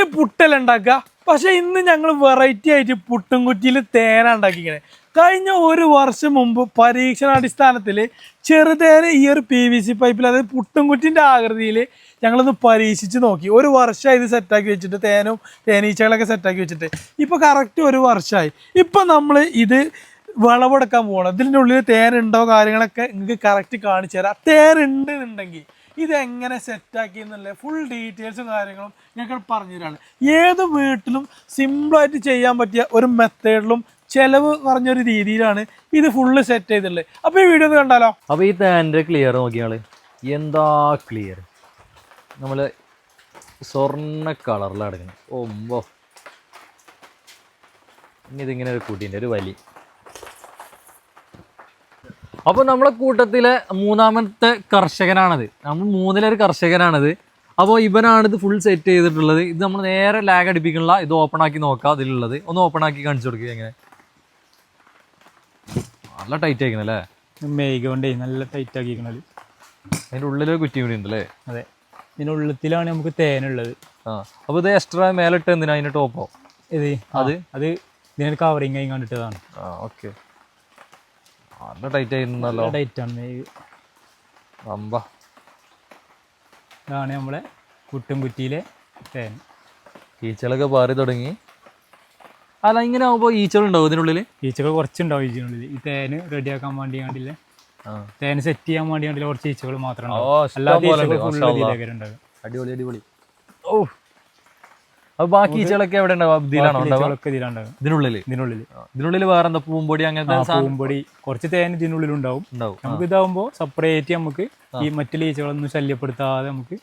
കുറ്റിയിൽ പുട്ടല്ല ഉണ്ടാക്കുക? പക്ഷെ ഇന്ന് ഞങ്ങൾ വെറൈറ്റി ആയിട്ട് പുട്ടും കുറ്റിയിൽ തേന ഉണ്ടാക്കിക്കണേ. കഴിഞ്ഞ ഒരു വർഷം മുമ്പ് പരീക്ഷണാടിസ്ഥാനത്തിൽ ചെറുതേന ഈ ഒരു പി വി സി പൈപ്പിൽ അതായത് പുട്ടും കുറ്റിന്റെ ആകൃതിയിൽ ഞങ്ങളൊന്ന് പരീക്ഷിച്ച് നോക്കി. ഒരു വർഷമായി ഇത് സെറ്റാക്കി വെച്ചിട്ട് തേനും തേനീച്ചകളൊക്കെ സെറ്റാക്കി വെച്ചിട്ട്. ഇപ്പോൾ കറക്റ്റ് ഒരു വർഷമായി. ഇപ്പം നമ്മൾ ഇത് വിളവെടുക്കാൻ പോകണം ഇതിന്റെ ഉള്ളിൽ തേനുണ്ടോ കാര്യങ്ങളൊക്കെ നിങ്ങൾക്ക് കറക്റ്റ് കാണിച്ചു തരാം. തേനുണ്ട് എന്നുണ്ടെങ്കിൽ ഇതെങ്ങനെ സെറ്റാക്കി എന്നുള്ള ഫുൾ ഡീറ്റെയിൽസും കാര്യങ്ങളും ഞങ്ങൾ പറഞ്ഞു തരാണ് ഏത് വീട്ടിലും സിമ്പിളായിട്ട് ചെയ്യാൻ പറ്റിയ ഒരു മെത്തേഡിലും ചെലവ് കുറഞ്ഞൊരു രീതിയിലാണ് ഇത് ഫുള്ള് സെറ്റ് ചെയ്തിട്ടുള്ളത്. അപ്പോൾ ഈ വീഡിയോ ഒന്ന് കണ്ടാലോ? അപ്പോൾ ഈ തേന്റെ ക്ലിയർ നോക്കിയാൽ എന്താ ക്ലിയർ നമ്മൾ സ്വർണ കളറിലാണ് എടുക്കുന്നത് ഇനി ഇതിങ്ങനെ ഒരു കുട്ടീന്റെ ഒരു വലി. അപ്പോൾ നമ്മളെ കൂട്ടത്തിലെ മൂന്നാമത്തെ കർഷകനാണത്. നമ്മൾ മൂന്നിലൊരു കർഷകനാണത്. അപ്പോൾ ഇവനാണിത് ഫുൾ സെറ്റ് ചെയ്തിട്ടുള്ളത്. ഇത് നമ്മൾ നേരെ ലാഗ് അടിപ്പിക്കണില്ല ഇത് ഓപ്പൺ ആക്കി നോക്കാം അതിലുള്ളത്. ഒന്ന് ഓപ്പൺ ആക്കി കാണിച്ചു കൊടുക്കുക എങ്ങനെ നല്ല ടൈറ്റ് ആയിരിക്കണല്ലേ അല്ലേ? മേഘ കൊണ്ടേ നല്ല ടൈറ്റ് ആക്കിക്കണത് അതിന്റെ ഉള്ളിലൊരു കുറ്റി കൂടി ഉണ്ടല്ലേ? അതെ. ഇതിന്റെ ഉള്ളത്തിലാണ് നമുക്ക് തേനുള്ളത് ആ. അപ്പോൾ ഇത് എക്സ്ട്രാ മേലിട്ട് എന്തിനാ അതിന്റെ ടോപ്പോ ഇത് അത്? അത് ഇതിനൊരു കവറിങ് ആയി കണ്ടിട്ടതാണ്. ആ ഓക്കെ നല്ല ടൈറ്റ് ആയിരുന്നല്ലോ ടൈറ്റ് ആണ്. അമ്പ. ഇതാണ് നമ്മളെ കുട്ടും കുറ്റിയിലെ തേൻ ഈച്ചകളൊക്കെ പാറി തുടങ്ങി. അല്ല ഇങ്ങനെ ആകുമ്പോൾ ഈച്ചകളുണ്ടാവും ഇതിനുള്ളിൽ ഈച്ചകൾ കുറച്ചുണ്ടാവും ഇതിനുള്ളിൽ ഈ തേന് റെഡിയാക്കാൻ വേണ്ടി കണ്ടില്ലേ? തേന് സെറ്റ് ചെയ്യാൻ വേണ്ടി കണ്ടില്ല കുറച്ച് ഈച്ചകൾ മാത്രമേ അടിപൊളി അടിപൊളി. ഓ അപ്പോൾ ബാക്കി ഈച്ചകളൊക്കെ എവിടെ ഉണ്ടാവും? ഇതിലാണോ ഉണ്ടാവുക? ഇതിനുള്ളിൽ ഇതിനുള്ളിൽ ഇതിനുള്ളിൽ വേറെ എന്താ പൂമ്പൊടി അങ്ങനത്തെ പൂമ്പൊടി. കുറച്ച് തേൻ ഇതിനുള്ളിൽ ഉണ്ടാവും. നമുക്ക് ഇതാവുമ്പോ സെപ്പറേറ്റ് നമുക്ക് ഈ മറ്റുള്ള ഈച്ചകളൊന്നും ശല്യപ്പെടുത്താതെ നമുക്ക്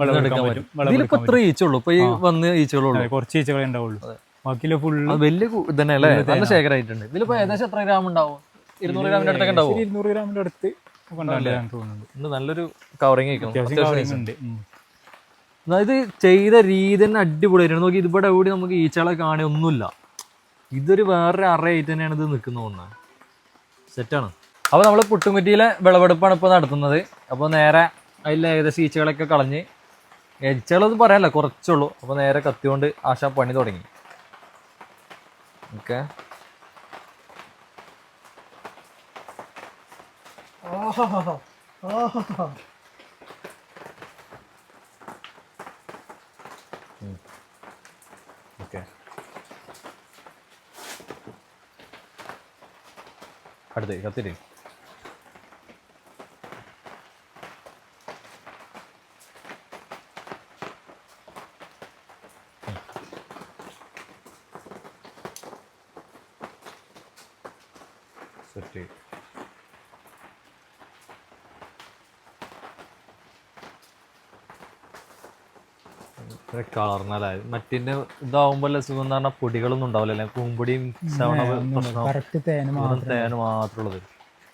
വിളവെടുക്കാൻ പറ്റും. ഇതിലിപ്പോ ഇത്ര ഈച്ചുള്ളൂ ഇപ്പൊ ഈ വന്ന് ഈച്ചകളുള്ളൂ കുറച്ച് ഈച്ചകളെ ഉണ്ടാവുള്ളൂ. ബാക്കിയുള്ള ഫുള്ള് അത് വലിയ ഇതന്നെ അല്ലേ? നല്ല ശേഖരമായിട്ടുണ്ട് ഇതിലിപ്പോ ഏകദേശം എത്ര ഗ്രാം ഉണ്ടാവും? ഇരുന്നൂറ് ഗ്രാമിന്റെ അടുത്തൊക്കെ ഉണ്ടാവും? ഇരുന്നൂറ് ഗ്രാമിന്റെ അടുത്ത് തോന്നുന്നുണ്ട്. നല്ലൊരു കവറിങ് ഉണ്ട്. ഇത് ചെയ്ത രീതി തന്നെ അടിപൊളിയായിരുന്നു നോക്കി ഇതിവിടെ എവിടെ നമുക്ക് ഈച്ചകളെ കാണി ഒന്നുമില്ല. ഇതൊരു വേറൊരു അറയായിട്ട് തന്നെയാണ് ഇത് നിൽക്കുന്നത് തോന്നുന്നത്. സെറ്റാണ് അപ്പോൾ നമ്മൾ പുട്ടുംകുറ്റിയിലെ വിളവെടുപ്പാണ് ഇപ്പോൾ നടത്തുന്നത്. അപ്പോൾ നേരെ അതിൽ ഏകദേശം ഈച്ചകളൊക്കെ കളഞ്ഞ് ഈച്ചകളൊന്നും പറയാനല്ല കുറച്ചുള്ളൂ. അപ്പോൾ നേരെ കത്തിക്കൊണ്ട് ആശാ പണി തുടങ്ങി. ഓക്കെ ഓക്കെ അടുത്ത് കത്തിരി. സെറ്റ്. കളർന്നല്ലേ മറ്റിന്റെ ഇതാവുമ്പോൾ സുഖം എന്ന് പറഞ്ഞാൽ പൊടികളൊന്നും ഉണ്ടാവില്ല അല്ലേ? പൂമ്പൊടിയും പ്രശ്നം തേന് മാത്രമുള്ളത്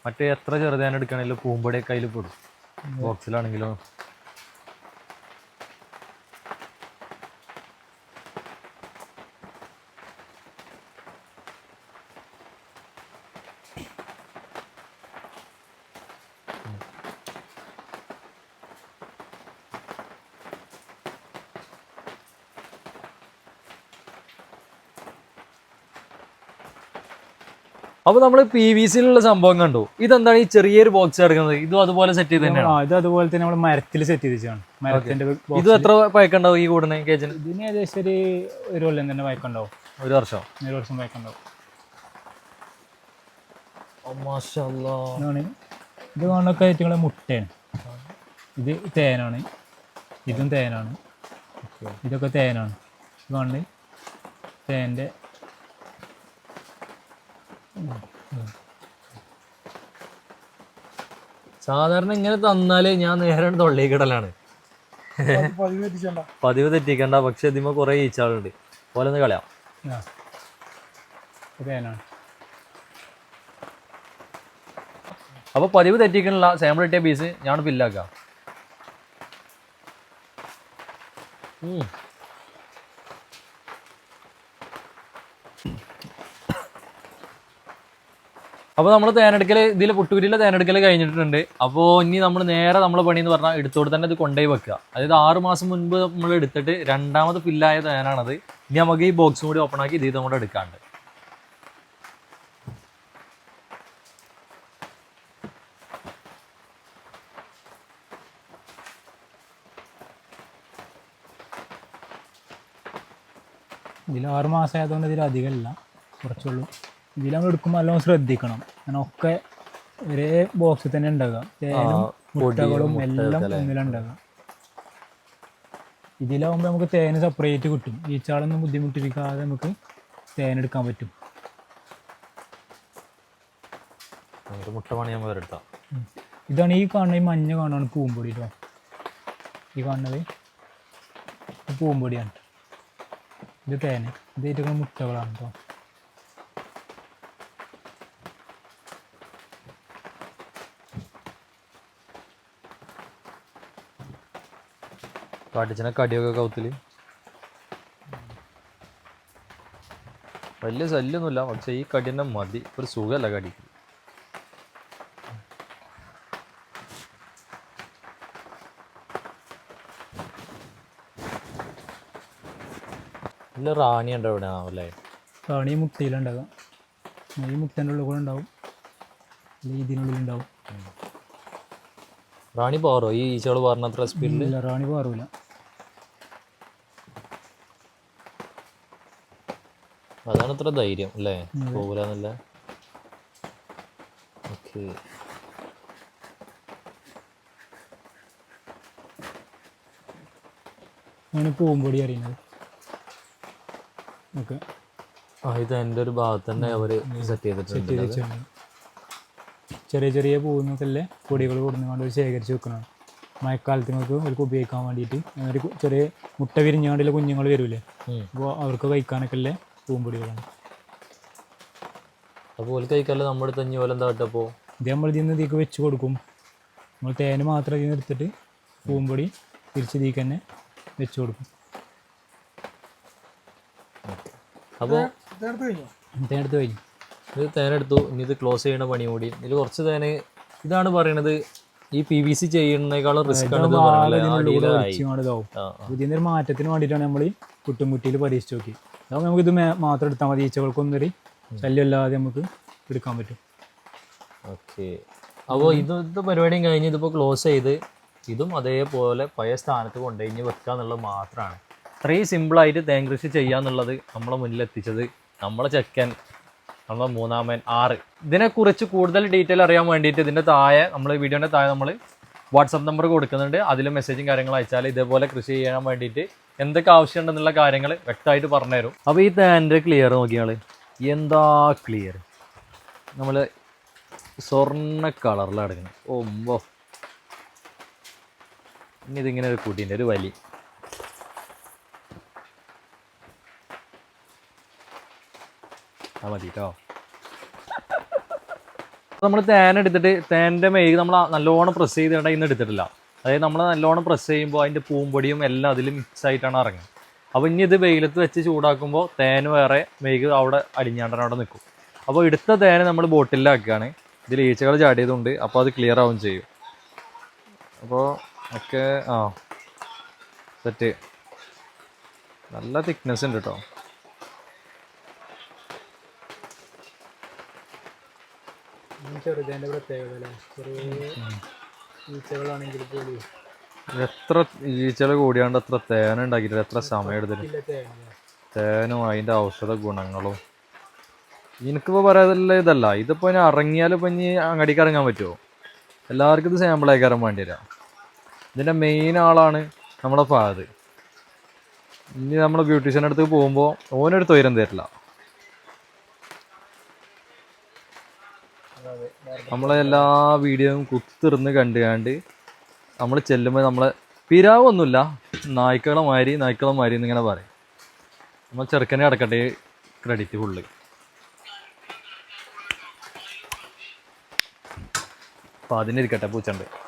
മറ്റേ എത്ര ചെറുതേൻ എടുക്കണമെങ്കിലും പൂമ്പൊടിയൊക്കെ അതിൽ പെടും. ബോക്സിലാണെങ്കിലോ അപ്പൊ നമ്മൾ പി വി സിയിലുള്ള സംഭവം കണ്ടു. ഇതെന്താണ് ഈ ചെറിയൊരു ബോക്സ് എടുക്കുന്നത്? ഇതും അതുപോലെ സെറ്റ് ചെയ്ത് തന്നെയാണ്? ഇത് അതുപോലെ തന്നെ നമ്മൾ മരത്തിൽ സെറ്റ് ചെയ്ത് വെച്ചാണ് മരത്തിന്റെ. ഇത് എത്ര പയക്കുണ്ടാവും ഈ കൂടുന്ന കേജിന് ഇതിന് ഏകദേശം ഒരു ഒരു കൊല്ലം തന്നെ വയക്കുണ്ടാവും ഒരു വർഷം. ഒരു വർഷം ഇതാണ്. ഇത് കാണുന്നൊക്കെ ഏറ്റവും മുട്ടയാണ്. ഇത് തേനാണ്. ഇതും തേനാണ്. ഇതൊക്കെ തേനാണ്. ഇത് കാണുന്നത് തേന്റെ സാധാരണ ഇങ്ങനെ തന്നാൽ ഞാൻ നേരെ തൊള്ളിക്കിടലാണ് പതിവ് തെറ്റിക്കണ്ട പക്ഷെ ഇതിമ കുറെ ഈച്ചാളുണ്ട് പോലെ ഒന്ന് കളയാം. അപ്പൊ പതിവ് തെറ്റിക്കണില്ല സാമ്പിൾ കിട്ടിയ പീസ് ഞാൻ ബില്ലാക്കാം അപ്പോൾ നമ്മൾ തേനെടുക്കൽ ഇതിൽ പുട്ടുകുരിയിലെ തേനെടുക്കൽ കഴിഞ്ഞിട്ടുണ്ട്. അപ്പോൾ ഇനി നമ്മൾ നേരെ നമ്മളെ പണി എന്ന് പറഞ്ഞാൽ എടുത്തോട് തന്നെ ഇത് കൊണ്ടുപോയി വെക്കുക. അതായത് ആറ് മാസം മുൻപ് നമ്മൾ എടുത്തിട്ട് രണ്ടാമത് ഫില്ലായ തേനാണത്. ഇനി നമുക്ക് ഈ ബോക്സും കൂടി ഓപ്പൺ ആക്കി ഇത് നമ്മുടെ എടുക്കാണ്ട്. ഇതിൽ ആറ് മാസം ആയതുകൊണ്ട് ഇതിൽ അധികമില്ല. കുറച്ചുള്ളൂ. ഇതിൽ നമ്മൾ എടുക്കുമ്പോൾ നല്ലോണം ശ്രദ്ധിക്കണം. കാരണം ഒക്കെ ഒരേ ബോക്സിൽ തന്നെ ഉണ്ടാകാം തേനും മുട്ടകളും എല്ലാം ഒന്നിലുണ്ടാകാം. ഇതിലാവുമ്പോൾ നമുക്ക് തേന് സെപ്പറേറ്റ് കിട്ടും. ഈച്ചാളൊന്നും ബുദ്ധിമുട്ടിരിക്കാതെ നമുക്ക് തേനെടുക്കാൻ പറ്റും. നമുക്ക് മുട്ട പണിയാൻ ഉം. ഇതാണ് ഈ കാണുന്ന ഈ മഞ്ഞ കാണുന്ന പൂമ്പൊടി കേട്ടോ ഈ കാണുന്നത് പൂമ്പൊടിയാണ്. ഇത് തേന്. ഇത് ഏറ്റവും മുട്ടകളാണ് കേട്ടോ കാട്ടിച്ചനെ കടിയൊക്കെ കൗത്തിൽ. വലിയ ശല്യമൊന്നുമില്ല പക്ഷെ ഈ കടി തന്നെ മതി. ഒരു സുഖമല്ല കടി ഇല്ല റാണി ഉണ്ടോ ഇവിടെ? ആവല്ലേ റാണി മുട്ടയിലുണ്ടാകാം. ഈ മുട്ടന്റെ ഉള്ളിൽ കൂടെ ഉണ്ടാവും. ഇതിനുള്ളിൽ ഉണ്ടാവും. റാണി പാറോ? ഈ ഈച്ചകൾ പറഞ്ഞത്ര സ്പീഡിൽ റാണി പാറൂല. അതാണ് ഇത്ര ധൈര്യം അല്ലേ? പോകൂലെന്നല്ല ഓക്കെ. ആണ് പൂമ്പൊടി അറിയുന്നത്. ഓക്കെ. ആ ഇത് എന്റെ ഒരു ഭാഗത്ത് തന്നെ അവർ സെറ്റ് ചെയ്തിട്ടുണ്ട് ചെയ്ത് ചെറിയ ചെറിയ പൂന്നൊക്കെ പൊടികൾ കൊടുന്നുകൊണ്ട് ഒരു ശേഖരിച്ച് വെക്കണം. മഴക്കാലത്തിനൊക്കെ അവർക്ക് ഉപയോഗിക്കാൻ വേണ്ടിയിട്ട്. ഒരു ചെറിയ മുട്ട വിരിഞ്ഞാണ്ടുള്ള കുഞ്ഞുങ്ങൾ വരൂലേ? അപ്പോൾ അവർക്ക് കഴിക്കാനൊക്കെ ഉള്ള പൂമ്പൊടികളാണ് അപ്പോൾ ഓൽ കഴിക്കാല്ലേ നമ്മുടെ തഞ്ഞി ഓല എന്താ കേട്ടപ്പോൾ ഇത് നമ്മൾ ഇതിൽ നിന്ന് ഇതിലേക്ക് വെച്ച് കൊടുക്കും. നമ്മൾ തേന് മാത്രം ഇതിൽ നിന്ന് എടുത്തിട്ട് പൂമ്പൊടി തിരിച്ച് തീക്ക് തന്നെ വെച്ച് കൊടുക്കും. അപ്പോൾ തേനെടുത്ത് കഴിഞ്ഞു. ഇത് തേനെടുത്തു ഇനി ഇത് ക്ലോസ് ചെയ്യണ പണി കൂടി. ഇതിൽ കുറച്ച് തേന് ഇതാണ് പറയണത്. ഈ പി വി സി ചെയ്യുന്നതിനേക്കാളും റിസ്ക് ആണ് ഇത് പറയണല്ലേ അടിയിലായി. ഇതാവും. ആ അപ്പോൾ ഇതിന്റെ ഒരു മാറ്റത്തിന് വേണ്ടിയിട്ടാണ് നമ്മൾ ഈ കുട്ടുംകുട്ടിയിൽ പരീക്ഷിച്ച് നോക്കി അതാവുമ്പോൾ നമുക്ക് ഇത് മേ- മാത്രം എടുത്താൽ മതി. ഈച്ചകൾക്കൊന്നും ഒരു ശല്യമില്ലാതെ നമുക്ക് എടുക്കാൻ പറ്റും. ഓക്കെ. അപ്പോൾ ഇത് ഇത് പരിപാടിയും കഴിഞ്ഞ് ഇതിപ്പോൾ ക്ലോസ് ചെയ്ത് ഇതും അതേപോലെ പഴയ സ്ഥാനത്ത് കൊണ്ടുകഴിഞ്ഞ് വെക്കുക എന്നുള്ളത് മാത്രമാണ് ഇത്രയും സിമ്പിളായിട്ട് തേൻ കൃഷി ചെയ്യാന്നുള്ളത് നമ്മളെ മുന്നിൽ എത്തിച്ചത് നമ്മളെ ചെക്കൻ നമ്മളെ മൂന്നാമൻ ആറ്. ഇതിനെക്കുറിച്ച് കൂടുതൽ ഡീറ്റെയിൽ അറിയാൻ വേണ്ടിയിട്ട് ഇതിന്റെ താഴെ നമ്മൾ വീഡിയോന്റെ താഴെ നമ്മൾ വാട്സപ്പ് നമ്പർ കൊടുക്കുന്നുണ്ട്. അതിൽ മെസ്സേജും കാര്യങ്ങളും അയച്ചാൽ ഇതേപോലെ കൃഷി ചെയ്യാൻ വേണ്ടിയിട്ട് എന്തൊക്കെ ആവശ്യമുണ്ടെന്നുള്ള കാര്യങ്ങൾ വ്യക്തമായിട്ട് പറഞ്ഞുതരും. അപ്പോൾ ഈ തേന്റെ ക്ലിയർ നോക്കിയാൽ എന്താ ക്ലിയർ നമ്മൾ സ്വർണ കളറിലാണ് കിടക്കുന്നത് ഓമ്പോ ഇനി ഇതിങ്ങനെ ഒരു കുട്ടീന്റെ ഒരു വലി. ആ മതി കേട്ടോ നമ്മൾ തേൻ എടുത്തിട്ട് തേന്റെ മെയ്ക്ക് നമ്മൾ നല്ലോണം പ്രസ് ചെയ്തിട്ടുണ്ടെങ്കിൽ ഇന്ന് എടുത്തിട്ടില്ല. അതായത് നമ്മൾ നല്ലോണം പ്രസ് ചെയ്യുമ്പോൾ അതിന്റെ പൂമ്പൊടിയും എല്ലാം അതിൽ മിക്സ് ആയിട്ടാണ് ഇറങ്ങുന്നത്. അപ്പോൾ ഇനി ഇത് വെയിലത്ത് വെച്ച് ചൂടാക്കുമ്പോൾ തേൻ വേറെ മെയ്ക്ക് അവിടെ അടിഞ്ഞാണ്ടൻ അവിടെ നിൽക്കും അപ്പോൾ എടുത്ത തേൻ നമ്മൾ ബോട്ടിലാക്കുകയാണ് ഇതിൽ ഈച്ചകൾ ചാടിയതുണ്ട് അപ്പോൾ അത് ക്ലിയർ ആവും ചെയ്യും. അപ്പോൾ ഒക്കെ ആ സെറ്റ് നല്ല തിക്നെസ് ഉണ്ട് കേട്ടോ ചെറുതേന്റെ പ്രത്യേകത അല്ലേ? ചെറിയ ഈച്ചകളാണെങ്കിൽ പോലും. എത്ര ഈച്ചകൾ കൂടിയാണ്ട് എത്ര തേൻ ഉണ്ടാക്കിയിട്ടില്ല എത്ര സമയം എടുത്തിട്ട്. തേനും അതിന്റെ ഔഷധ ഗുണങ്ങളും. എനിക്കിപ്പോൾ പറയാതല്ല ഇതല്ല ഇതിപ്പോൾ ഇനി ഇറങ്ങിയാൽ ഇപ്പം ഇനി അങ്ങടിക്ക് ഇറങ്ങാൻ പറ്റുമോ? എല്ലാവർക്കും ഇത് സാമ്പിൾ അയക്കാരം വേണ്ടി വരാം ഇതിന്റെ മെയിൻ ആളാണ് നമ്മുടെ ഫാദ് ഇനി നമ്മൾ ബ്യൂട്ടീഷ്യന്റെ അടുത്ത് പോകുമ്പോൾ ഓനൊരു തൊയരം തരില്ല. നമ്മളെ എല്ലാ വീഡിയോയും കുത്തിർന്ന് കണ്ടുകാണ്ട് നമ്മൾ ചെല്ലുമ്പോൾ നമ്മളെ പിരാവൊന്നുമില്ല നായ്ക്കളെ മാരി നായ്ക്കളെ മാരി എന്നിങ്ങനെ പറയും. നമ്മൾ ചെറുക്കനെ അടക്കട്ടെ ക്രെഡിറ്റ് ഫുള്ള് അപ്പോൾ അതിനിരിക്കട്ടെ പൂച്ചണ്ട്.